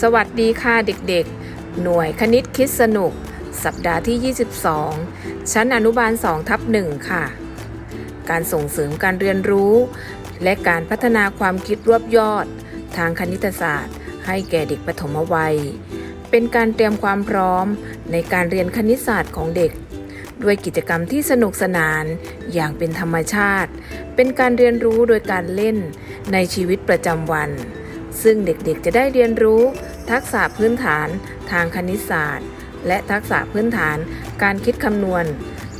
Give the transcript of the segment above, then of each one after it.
สวัสดีค่ะเด็กๆ หน่วยคณิตคิดสนุก สัปดาห์ที่ 22 ชั้นอนุบาล2ทับ1ค่ะ การส่งเสริมการเรียนรู้ และการพัฒนาความคิดรวบยอด ทางคณิตศาสตร์ ให้แก่เด็กปฐมวัย เป็นการเตรียมความพร้อมในการเรียนคณิตศาสตร์ของเด็ก ด้วยกิจกรรมที่สนุกสนานอย่างเป็นธรรมชาติ เป็นการเรียนรู้โดยการเล่นในชีวิตประจำวัน ซึ่งเด็กๆจะได้เรียนรู้ ทักษะพื้นฐานทางคณิตศาสตร์ และทักษะพื้นฐานการคิดคำนวณ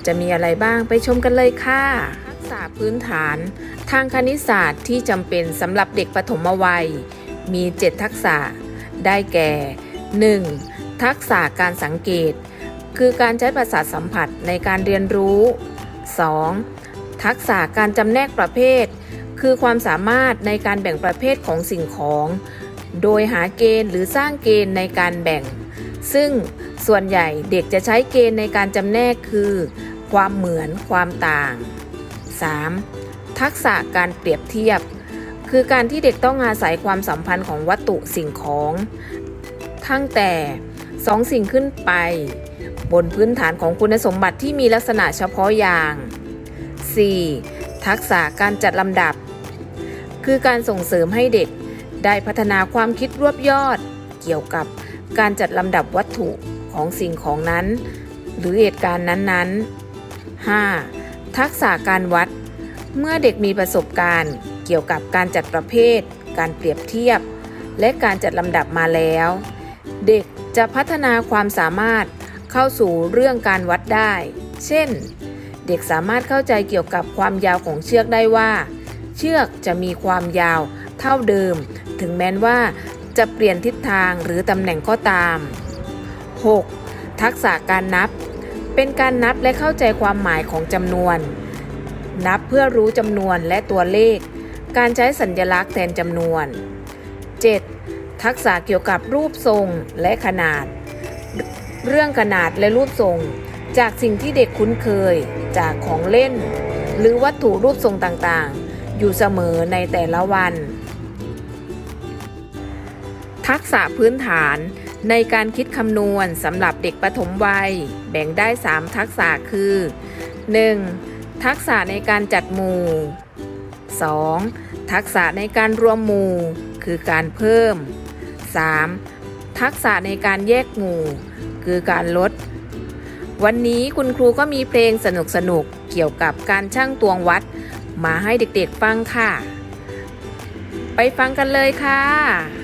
จะมีอะไรบ้างไปชมกันเลยค่ะ ทักษะพื้นฐาน ทางคณิตศาสตร์ที่จำเป็นสำหรับเด็กปฐมวัย มี 7 ทักษะ ได้แก่ 1. ทักษะการสังเกต คือการใช้ประสาทสัมผัสในการเรียนรู้ 2. ทักษะการจำแนกประเภท คือความสามารถในการแบ่งประเภทของสิ่งของ โดยหาเกณฑ์หรือสร้างเกณฑ์ในการแบ่ง ซึ่งส่วนใหญ่เด็กจะใช้เกณฑ์ในการจำแนกคือ ความเหมือนความต่าง 3. ทักษะการเปรียบเทียบ คือการที่เด็กต้องอาศัยความสัมพันธ์ของวัตถุสิ่งของทั้งแต่สองสิ่งขึ้นไป บนพื้นฐานของคุณสมบัติที่มีลักษณะเฉพาะอย่าง 4. ทักษะการจัดลำดับ คือการส่งเสริมให้เด็ก ได้พัฒนาความคิดรวบยอด เกี่ยวกับการจัดลำดับวัตถุของสิ่งของนั้น หรือเหตุการณ์นั้นๆ 5. ทักษะการวัด เมื่อเด็กมีประสบการณ์ เกี่ยวกับการจัดประเภท การเปรียบเทียบ และการจัดลำดับมาแล้ว เด็กจะพัฒนาความสามารถเข้าสู่เรื่องการวัดได้ เช่น เด็กสามารถเข้าใจเกี่ยวกับความยาวของเชือกได้ว่า เชือกจะมีความยาวเท่าเดิม ถึงแม้นว่าจะเปลี่ยนทิศทางหรือตำแหน่งก็ตาม 6. ทักษะการนับ เป็นการนับและเข้าใจความหมายของจำนวน นับเพื่อรู้จำนวนและตัวเลข การใช้สัญลักษณ์แทนจำนวน 7. ทักษะเกี่ยวกับรูปทรงและขนาด เรื่องขนาดและรูปทรง จากสิ่งที่เด็กคุ้นเคย จากของเล่น หรือวัตถุรูปทรงต่าง อยู่เสมอในแต่ละวัน ทักษะพื้นฐานในการคิดคำนวณสำหรับเด็กปฐมวัย แบ่งได้ 3 ทักษะคือ 1. ทักษะในการจัดหมู่ 2. ทักษะในการรวมหมู่ คือการเพิ่ม 3. ทักษะในการแยกหมู่ คือการลด วันนี้คุณครูก็มีเพลงสนุกๆ เกี่ยวกับการช่างตวงวัด มาให้เด็กๆฟังค่ะ ไปฟังกันเลยค่ะ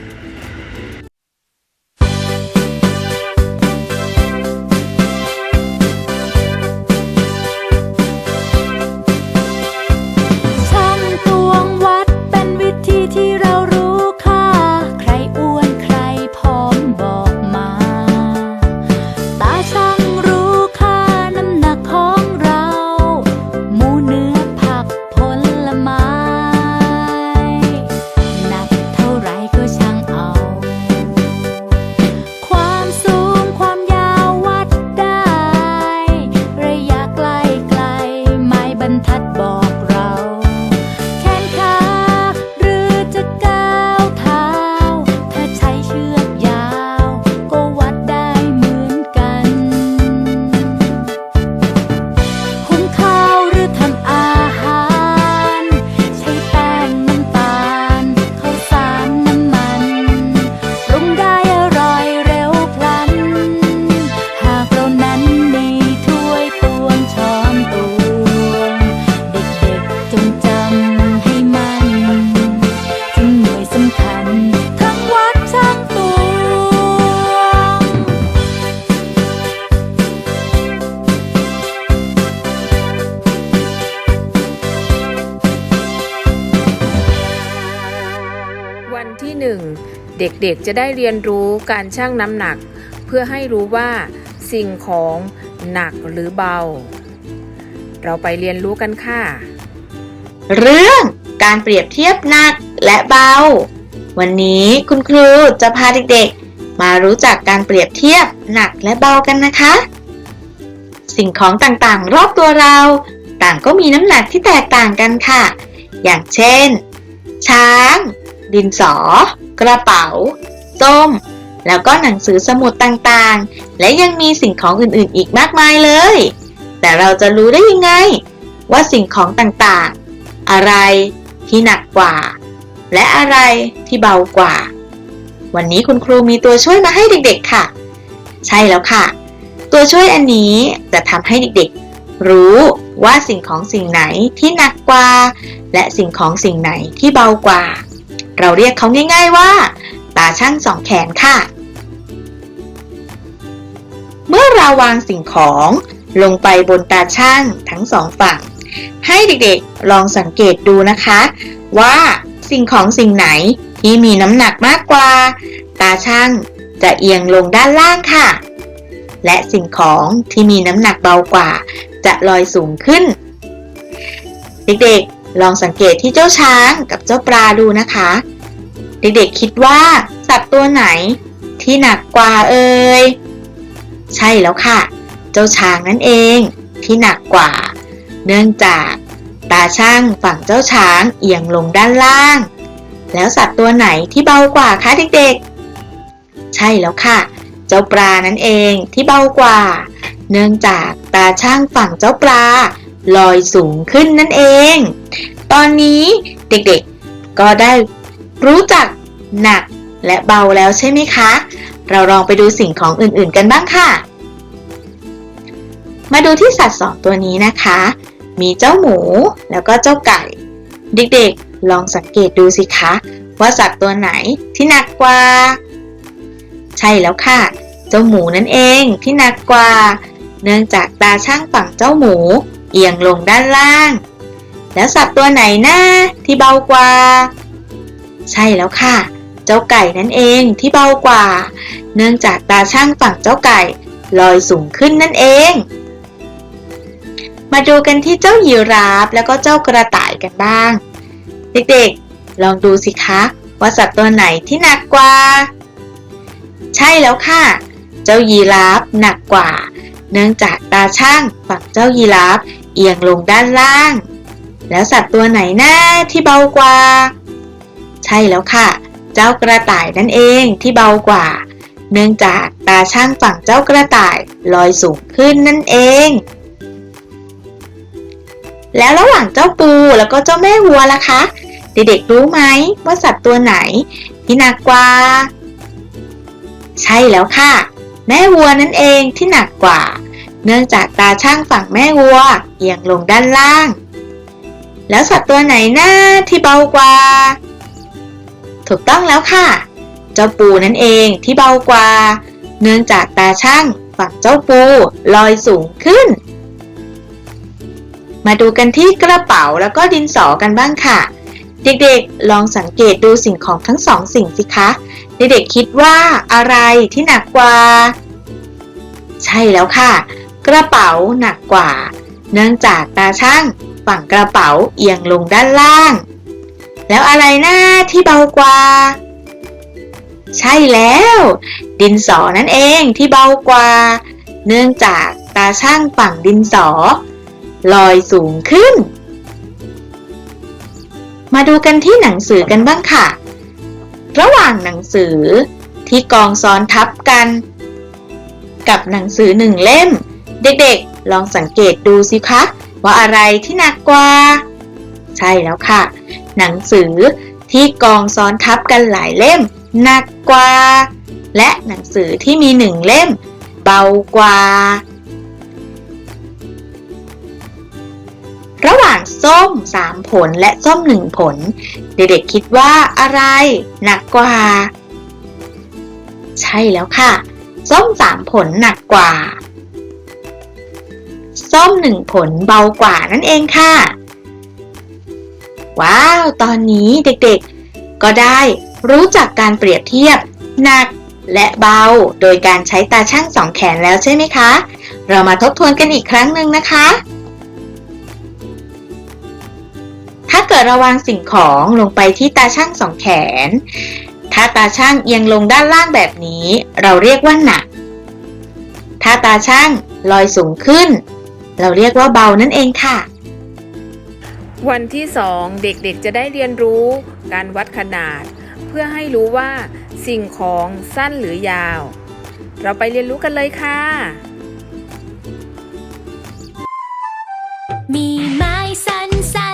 รรทัดบอก เด็กๆจะได้เรียนรู้การชั่งน้ำหนัก เพื่อให้รู้ว่าสิ่งของหนักหรือเบา เราไปเรียนรู้กันค่ะ เรื่องการเปรียบเทียบหนักและเบา วันนี้คุณครูจะพาเด็กๆ มารู้จักการเปรียบเทียบหนักและเบากันนะคะ สิ่งของต่างๆ รอบตัวเรา ต่างก็มีน้ำหนักที่แตกต่างกันค่ะ อย่างเช่น ช้าง ดินสอ กระเป๋า ส้ม แล้วก็หนังสือสมุดต่างๆ และยังมีสิ่งของอื่นๆ อีกมากมายเลย แต่เราจะรู้ได้ยังไง ว่าสิ่งของต่างๆ อะไรที่หนักกว่า และอะไรที่เบากว่า วันนี้คุณครูมีตัวช่วยมาให้เด็กๆค่ะ ใช่แล้วค่ะ ตัวช่วยอันนี้จะทำให้เด็กๆ รู้ว่าสิ่งของสิ่งไหนที่หนักกว่า และสิ่งของสิ่งไหนที่เบากว่า เราเรียกเขาง่าย ๆว่า ตาช่างสองแขนค่ะ เมื่อเราวางสิ่งของลงไปบนตาช่างทั้งสองฝั่ง ให้เด็กๆลองสังเกตดูนะคะ ว่าสิ่งของสิ่งไหนที่มีน้ำหนักมากกว่า ตาช่างจะเอียงลงด้านล่างค่ะ และสิ่งของที่มีน้ำหนักเบากว่า จะลอยสูงขึ้น เด็กๆ ลองสังเกตที่เจ้าช้างกับเจ้าปลาดูนะคะ เด็กๆคิดว่าสัตว์ตัวไหนที่หนักกว่าเอ่ยใช่แล้วค่ะ เจ้าช้างนั่นเองที่หนักกว่า เนื่องจากตาช่างฝั่งเจ้าช้างเอียงลงด้านล่าง แล้วสัตว์ตัวไหนที่เบากว่าคะเด็กๆ ใช่แล้วค่ะ เจ้าปลานั่นเองที่เบากว่า เนื่องจากตาช่างฝั่งเจ้าปลา ลอยสูงขึ้นนั่นเอง ตอนนี้เด็กๆ ก็ได้รู้จักหนักและเบาแล้วใช่ไหมคะ เราลองไปดูสิ่งของอื่นๆกันบ้างค่ะ มาดูที่สัตว์สองตัวนี้นะคะ มีเจ้าหมูแล้วก็เจ้าไก่ เด็กๆ ลองสังเกตดูสิคะ ว่าสัตว์ตัวไหนที่หนักกว่า ใช่แล้วค่ะ เจ้าหมูนั่นเองที่หนักกว่า เนื่องจากตาช่างฝั่งเจ้าหมู เอียงลงด้านล่าง แล้วสัตว์ตัวไหนนะที่เบากว่า ใช่แล้วค่ะ เจ้าไก่นั่นเองที่เบากว่า เนื่องจากตาช่างฝั่งเจ้าไก่ลอยสูงขึ้นนั่นเอง มาดูกันที่เจ้ายีราฟแล้วก็เจ้ากระต่ายกันบ้าง เด็กๆ ลองดูสิคะ ว่าสัตว์ตัวไหนที่หนักกว่า ใช่แล้วค่ะ เจ้ายีราฟหนักกว่า เนื่องจากตาช่างฝั่งเจ้ายีราฟ เอียงลงด้านล่าง แล้วสัตว์ตัวไหนหน้าที่เบากว่า ใช่แล้วค่ะ เจ้ากระต่ายนั่นเองที่เบากว่า เนื่องจากตาช่างฝั่งเจ้ากระต่ายลอยสูงขึ้นนั่นเอง แล้วระหว่างเจ้าปูแล้วก็เจ้าแม่วัวล่ะคะ เด็กๆรู้ไหมว่าสัตว์ตัวไหนที่หนักกว่า ใช่แล้วค่ะ แม่วัวนั่นเองที่หนักกว่า เนื่องจากตาช่างฝั่งแม่วัวเอียงลงด้านล่าง แล้วสัตว์ตัวไหนหน้าที่เบากว่า ถูกต้องแล้วค่ะ เจ้าปูนั่นเองที่เบากว่า เนื่องจากตาช่างฝั่งเจ้าปูลอยสูงขึ้น มาดูกันที่กระเป๋าแล้วก็ดินสอกันบ้างค่ะ เด็กๆ ลองสังเกตดูสิ่งของทั้งสองสิ่งสิคะ เด็กๆคิดว่าอะไรที่หนักกว่า ใช่แล้วค่ะ กระเป๋าหนักกว่า เนื่องจากตาช่างฝั่งกระเป๋าเอียงลงด้านล่าง แล้วอะไรหน้าที่เบากว่า ใช่แล้ว ดินสอนั่นเองที่เบากว่า เนื่องจากตาช่างฝั่งดินสอ ลอยสูงขึ้น มาดูกันที่หนังสือกันบ้างค่ะ ระหว่างหนังสือที่กองซ้อนทับกัน กับหนังสือหนึ่งเล่ม เด็กๆ ลองสังเกตดูสิคะ ว่าอะไรที่หนักกว่า ใช่แล้วค่ะ หนังสือที่กองซ้อนทับกันหลายเล่ม หนักกว่า และหนังสือที่มีหนึ่งเล่ม เบากว่า ระหว่างส้ม3ผลและส้ม1ผล เด็กๆคิดว่าอะไร หนักกว่า ใช่แล้วค่ะ ส้ม3ผลหนักกว่า ส้ม1ผลเบากว่านั่นเองค่ะ ว้าว ตอนนี้เด็กๆ ก็ได้รู้จักการเปรียบเทียบ หนักและเบา โดยการใช้ตาช่างสองแขนแล้วใช่ไหมคะ เรามาทบทวนกันอีกครั้งหนึ่งนะคะ ถ้าเกิดเราวางสิ่งของลงไปที่ตาช่างสองแขน ถ้าตาช่างเอียงลงด้านล่างแบบนี้ เราเรียกว่าหนัก ถ้าตาช่างลอยสูงขึ้น เราเรียกว่าเบานั่นเองค่ะ วันที่ 2 เด็กๆจะได้เรียนรู้การวัดขนาดพพื่อให้รู้ว่าสิ่งของสั้นหรือยาว เราไปเรียนรู้กันเลยค่ะ มีไม้สั้นๆ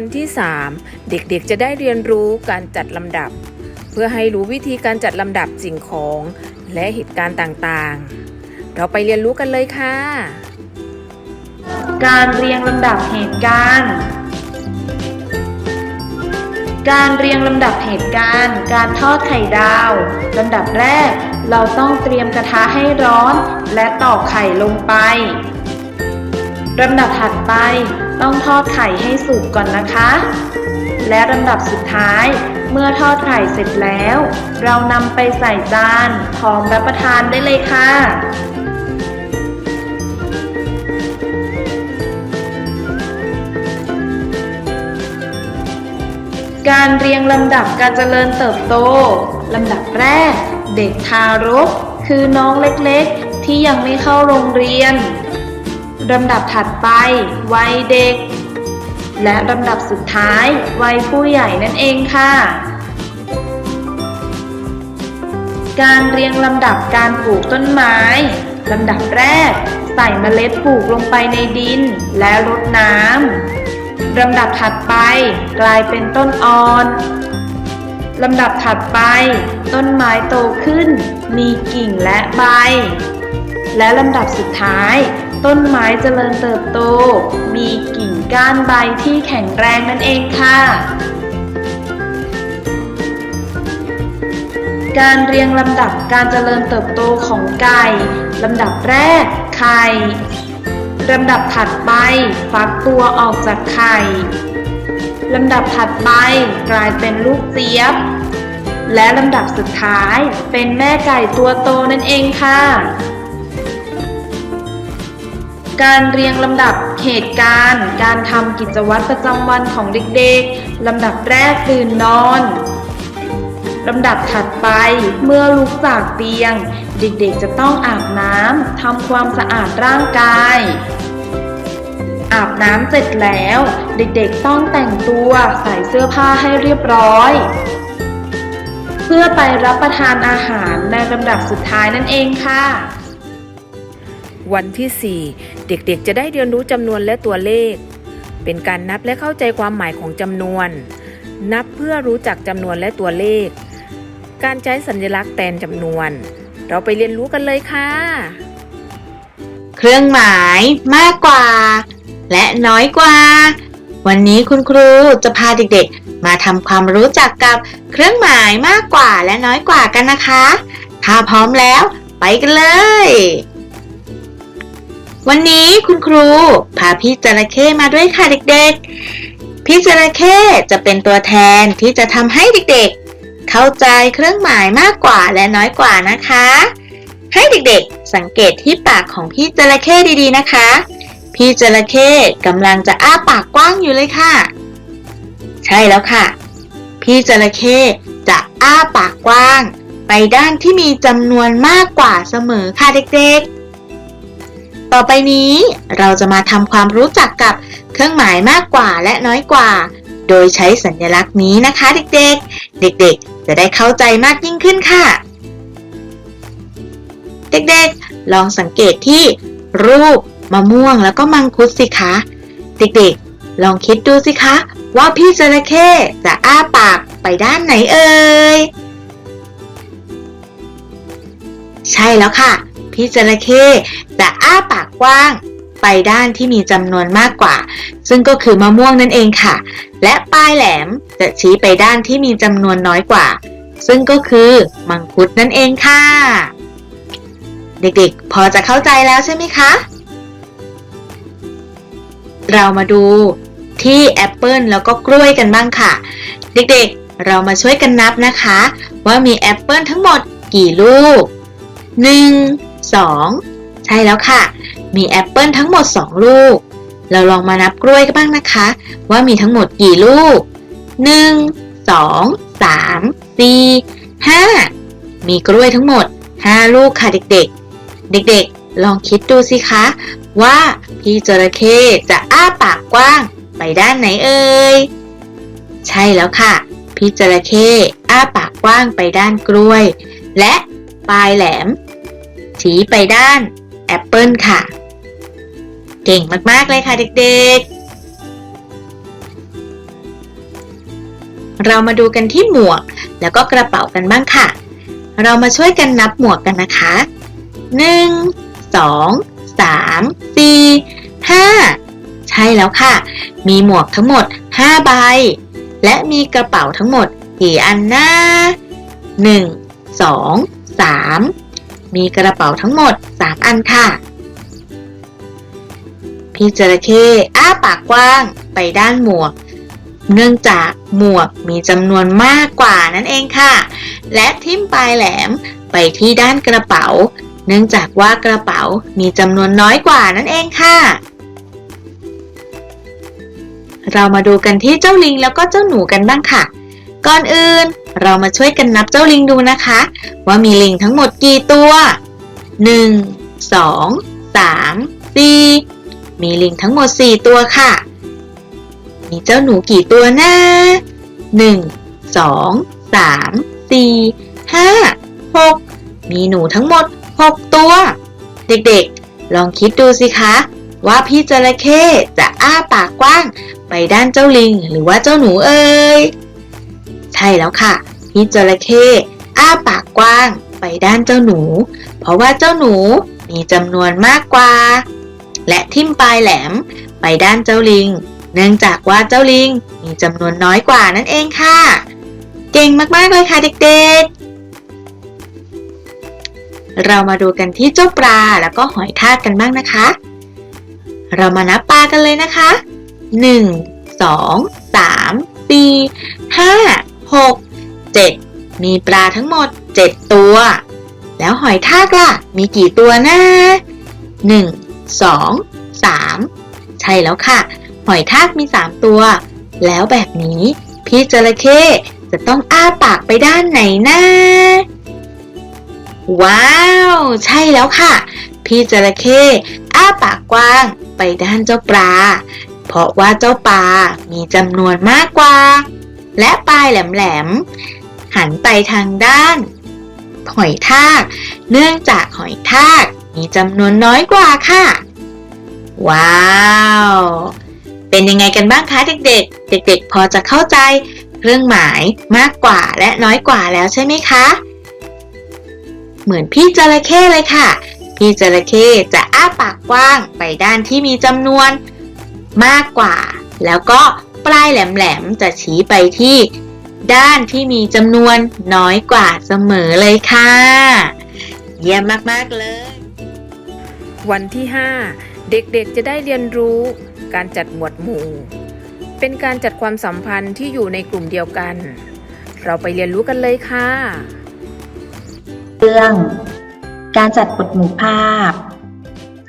วันที่ 3 เด็กๆจะได้เรียนรู้การจัดลำดับ เพื่อให้รู้วิธีการจัดลำดับสิ่งของและเหตุการณ์ต่างๆ เราไปเรียนรู้กันเลยค่ะ การเรียงลำดับเหตุการณ์ การเรียงลำดับเหตุการณ์ การทอดไข่ดาวลำดับแรก เราต้องเตรียมกระทะให้ร้อน และตอกไข่ลงไปลำดับถัดไป ต้องทอดไข่ให้สุกก่อนนะคะ และลำดับสุดท้าย เมื่อทอดไข่เสร็จแล้ว เรานำไปใส่จานพร้อมรับประทานได้เลยค่ะการเรียงลำดับการเจริญเติบโต ลำดับแรก เด็กทารก คือน้องเล็กๆ ที่ยังไม่เข้าโรงเรียน ลำดับถัดไป วัยเด็ก และลำดับสุดท้าย วัยผู้ใหญ่นั่นเองค่ะ การเรียงลำดับการปลูกต้นไม้ ลำดับแรก ใส่เมล็ดปลูกลงไปในดินและรดน้ำลำดับถัดไป กลายเป็นต้นอ่อนลำดับถัดไป ต้นไม้โตขึ้น มีกิ่งและใบ และลำดับสุดท้าย ต้นไม้เจริญเติบโต มีกิ่งก้านใบที่แข็งแรงนั่นเองค่ะ การเรียงลำดับการเจริญเติบโตของไก่ลำดับแรก ไข่ลำดับถัดไป ฟักตัวออกจากไข่ลำดับถัดไปกลายเป็นลูกเจี๊ยบ และลำดับสุดท้ายเป็นแม่ไก่ตัวโตนั่นเองค่ะ การเรียงลำดับเหตุการณ์ การทำกิจวัตรประจำวันของเด็กๆ ลำดับแรกตื่นนอน ลำดับถัดไปเมื่อลุกจากเตียง เด็กๆจะต้องอาบน้ำทำความสะอาดร่างกาย อาบน้ำเสร็จแล้ว เด็กๆต้องแต่งตัวใส่เสื้อผ้าให้เรียบร้อย เพื่อไปรับประทานอาหารในลำดับสุดท้ายนั่นเองค่ะวันที่ 4 เด็กๆ จะได้เรียนรู้จำนวนและตัวเลข เป็นการนับและเข้าใจความหมายของจำนวน นับเพื่อรู้จักจำนวนและตัวเลข การใช้สัญลักษณ์แทนจำนวน เราไปเรียนรู้กันเลยค่ะ เครื่องหมายมากกว่า และน้อยกว่า วันนี้คุณครูจะพาเด็กๆ มาทำความรู้จักกับเครื่องหมายมากกว่าและน้อยกว่ากันนะคะ ถ้าพร้อมแล้ว ไปกันเลย วันนี้คุณครูพาพี่จระเข้มาด้วยค่ะเด็กๆ พี่จระเข้จะเป็นตัวแทนที่จะทำให้เด็กๆ เข้าใจเครื่องหมายมากกว่าและน้อยกว่านะคะ ให้เด็กๆ สังเกตที่ปากของพี่จระเข้ดีๆนะคะ พี่จระเข้กำลังจะอ้าปากกว้างอยู่เลยค่ะ ใช่แล้วค่ะ พี่จระเข้จะอ้าปากกว้าง ไปด้านที่มีจำนวนมากกว่าเสมอค่ะเด็กๆ ต่อไปนี้เราจะมาทำความรู้จักกับเครื่องหมายมากกว่าและน้อยกว่า โดยใช้สัญลักษณ์นี้นะคะเด็กๆ เด็กๆ จะได้เข้าใจมากยิ่งขึ้นค่ะ เด็กๆ ลองสังเกตที่รูปมะม่วงแล้วก็มังคุดสิคะ เด็กๆ ลองคิดดูสิคะ ว่าพี่จระเข้จะอ้าปากไปด้านไหนเอ่ย ใช่แล้วค่ะ พี่จระเข้จะอ้าปากกว้างไปด้านที่มีจำนวนมากกว่า ซึ่งก็คือมะม่วงนั่นเองค่ะ และปลายแหลมจะชี้ไปด้านที่มีจำนวนน้อยกว่า ซึ่งก็คือมังคุดนั่นเองค่ะ เด็กๆ พอจะเข้าใจแล้วใช่ไหมคะ เรามาดูที่แอปเปิลแล้วก็กล้วยกันบ้างค่ะ เด็กๆ เรามาช่วยกันนับนะคะ ว่ามีแอปเปิลทั้งหมดกี่ลูก 1 2 ใช่แล้วค่ะ มีแอปเปิลทั้งหมด 2 ลูก เราลองมานับกล้วยกันบ้างนะคะ ว่ามีทั้งหมดกี่ลูก 1 2 3 4 5 มีกล้วยทั้งหมด 5 ลูกค่ะเด็กๆ เด็กๆ ลองคิดดูสิคะ ว่าพี่จระเข้จะอ้าปากกว้างไปด้านไหนเอ่ย ใช่แล้วค่ะ พี่จระเข้อ้าปากกว้างไปด้านกล้วย และปลายแหลม ชี้ไปด้านแอปเปิลค่ะ เก่งมาก ๆ เลยค่ะเด็ก ๆ เรามาดูกันที่หมวกแล้วก็กระเป๋ากันบ้างค่ะ เรามาช่วยกันนับหมวกกันนะคะ 1 2 3 4 5 ใช่แล้วค่ะ มีหมวกทั้งหมด 5 ใบ และมีกระเป๋าทั้งหมดกี่อันนะ1 2 3 มีกระเป๋าทั้งหมด 3 อันค่ะ พี่จระเข้อ้าปากกว้างไปด้านหมวก เนื่องจากหมวกมีจำนวนมากกว่านั่นเองค่ะ และทิ่มปลายแหลมไปที่ด้านกระเป๋า เนื่องจากว่ากระเป๋ามีจำนวนน้อยกว่านั่นเองค่ะ เรามาดูกันที่เจ้าลิงแล้วก็เจ้าหนูกันบ้างค่ะ ก่อนอื่น เรามาช่วยกันนับเจ้าลิงดูนะคะ ว่ามีลิงทั้งหมดกี่ตัว 1 2 3 4 มีลิงทั้งหมด 4 ตัวค่ะ มีเจ้าหนูกี่ตัวนะ1 2 3 4 5 6 มีหนูทั้งหมด 6 ตัว เด็กๆ ลองคิดดูสิคะ ว่าพี่จระเข้จะอ้าปากกว้าง ไปด้านเจ้าลิงหรือว่าเจ้าหนูเอ่ยใช่แล้วค่ะ พี่จระเข้อ้าปากกว้างไปด้านเจ้าหนู เพราะว่าเจ้าหนูมีจำนวนมากกว่า และทิ่มปลายแหลมไปด้านเจ้าลิง เนื่องจากว่าเจ้าลิงมีจำนวนน้อยกว่านั่นเองค่ะ เก่งมากๆเลยค่ะเด็กๆ เรามาดูกันที่เจ้าปลาแล้วก็หอยทากกันบ้างนะคะ เรามานับปลากันเลยนะคะ 1 2 3 4 5 6 7 มีปลาทั้งหมด 7 ตัว แล้วหอยทากล่ะ มีกี่ตัวนะ1 2 3 ใช่แล้วค่ะ หอยทากมี 3 ตัว แล้วแบบนี้พี่จระเข้จะต้องอ้าปากไปด้านไหนนะว้าว ใช่แล้วค่ะ พี่จระเข้อ้าปากกว้างไปด้านเจ้าปลา เพราะว่าเจ้าปลามีจำนวนมากกว่า และปลายแหลมๆ หันไปทางด้าน หอยทาก เนื่องจากหอยทากมีจำนวนน้อยกว่าค่ะ ว้าว เป็นยังไงกันบ้างคะเด็กๆ เด็ก ๆ พอจะเข้าใจเครื่องหมายมากกว่าและน้อยกว่าแล้วใช่ไหมคะ เหมือนพี่จระเข้เลยค่ะ พี่จระเข้จะอ้าปากกว้างไปด้านที่มีจำนวนมากกว่า แล้วก็ปลายแหลมๆจะชี้ไปที่ ด้านที่มีจำนวนน้อยกว่าเสมอเลยค่ะ เยี่ยมมาก ๆ เลย วันที่ 5 เด็กๆจะได้เรียนรู้การจัดหมวดหมู่ เป็นการจัดความสัมพันธ์ที่อยู่ในกลุ่มเดียวกัน เราไปเรียนรู้กันเลยค่ะ เรื่องการจัดบทหมู่ภาพ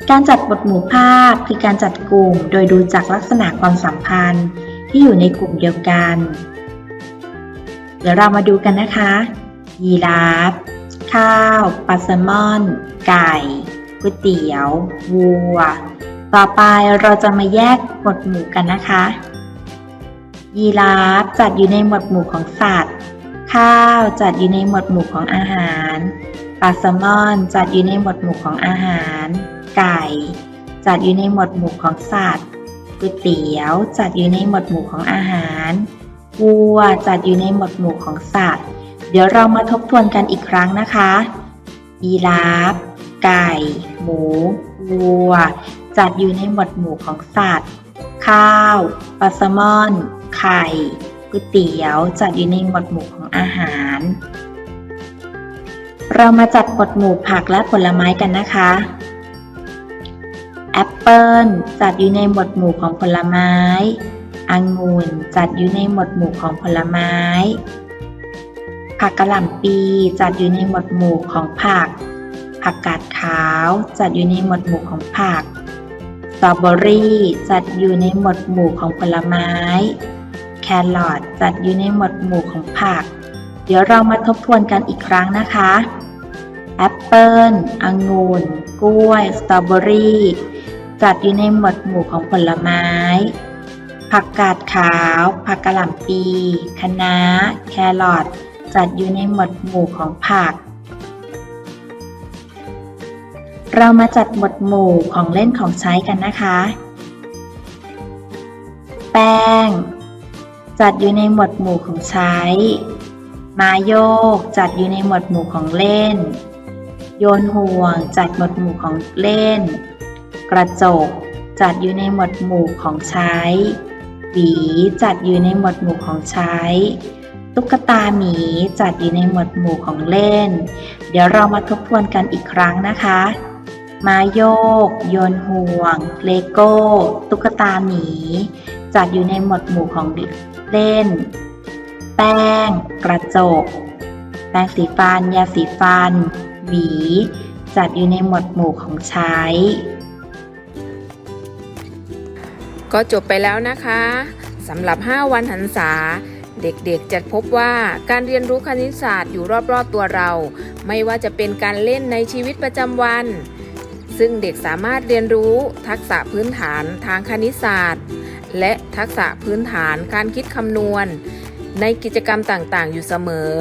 การจัดบทหมู่ภาพคือการจัดกลุ่มโดยดูจากลักษณะความสัมพันธ์ที่อยู่ในกลุ่มเดียวกัน เดี๋ยวเรามาดูกันนะคะยีราฟ ข้าวปลาแซลมอน ไก่ก๋วยเตี๋ยววัว ต่อไปเราจะมาแยกหมวดหมู่กันนะคะ ยีราฟจัดอยู่ในหมวดหมู่ของสัตว์ ข้าวจัดอยู่ในหมวดหมู่ของอาหารปลาแซลมอนจัดอยู่ในหมวดหมู่ของอาหาร ไก่ จัดอยู่ในหมวดหมู่ของสัตว์ก๋วยเตี๋ยวจัดอยู่ในหมวดหมู่ของอาหาร วัวจัดอยู่ในหมวดหมู่ของสัตว์ เดี๋ยวเรามาทบทวนกันอีกครั้งนะคะยีราฟไก่ หมู วัว จัดอยู่ในหมวดหมู่ของสัตว์ ข้าวปลาแซลมอน ไข่ก๋วยเตี๋ยวจัดอยู่ในหมวดหมู่ของอาหาร เรามาจัดหมวดหมู่ผักและผลไม้กันนะคะแอปเปิลจัดอยู่ในหมวดหมู่ของผลไม้ องุ่นจัดอยู่ในหมวดหมู่ของผลไม้ ผักกะหล่ำปีจัดอยู่ในหมวดหมู่ของผัก ผักกาดขาวจัดอยู่ในหมวดหมู่ของผัก สตรอเบอรี่จัดอยู่ในหมวดหมู่ของผลไม้ แครอทจัดอยู่ในหมวดหมู่ของผัก เดี๋ยวเรามาทบทวนกันอีกครั้งนะคะแอปเปิลองุ่น กล้วย สตรอเบอรี่ จัดอยู่ในหมวดหมู่ของผลไม้ ผักกาดขาว ผักกะหล่ำปีคะน้า แครอทจัดอยู่ในหมวดหมู่ของผัก เรามาจัดหมวดหมู่ของเล่นของใช้กันนะคะ แป้ง จัดอยู่ในหมวดหมู่ของใช้ มาโยก จัดอยู่ในหมวดหมู่ของเล่น โยนห่วง จัดหมวดหมู่ของเล่น กระจกจัดอยู่ในหมวดหมู่ของใช้ หวีจัดอยู่ในหมวดหมู่ของใช้ ตุ๊กตาหมีจัดอยู่ในหมวดหมู่ของเล่น เดี๋ยวเรามาทบทวนกันอีกครั้งนะคะมาโยก โยนห่วง เลโก้ ตุ๊กตาหมี จัดอยู่ในหมวดหมู่ของเล่น แป้ง กระจก แปรงสีฟัน ยาสีฟัน หวี จัดอยู่ในหมวดหมู่ของใช้ ก็จบไปแล้วนะคะสำหรับ 5 วันหันษา เด็กๆจะพบว่าการเรียนรู้คณิตศาสตร์อยู่รอบๆตัวเรา ไม่ว่าจะเป็นการเล่นในชีวิตประจำวัน ซึ่งเด็กสามารถเรียนรู้ทักษะพื้นฐานทางคณิตศาสตร์ และทักษะพื้นฐานการคิดคำนวณ ในกิจกรรมต่างๆ อยู่เสมอ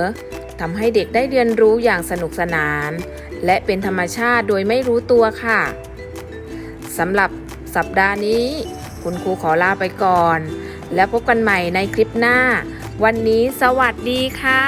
ทำให้เด็กได้เรียนรู้อย่างสนุกสนาน และเป็นธรรมชาติโดยไม่รู้ตัวค่ะสำหรับสัปดาห์นี้ คุณครูขอลาไปก่อน แล้วพบกันใหม่ในคลิปหน้า วันนี้สวัสดีค่ะ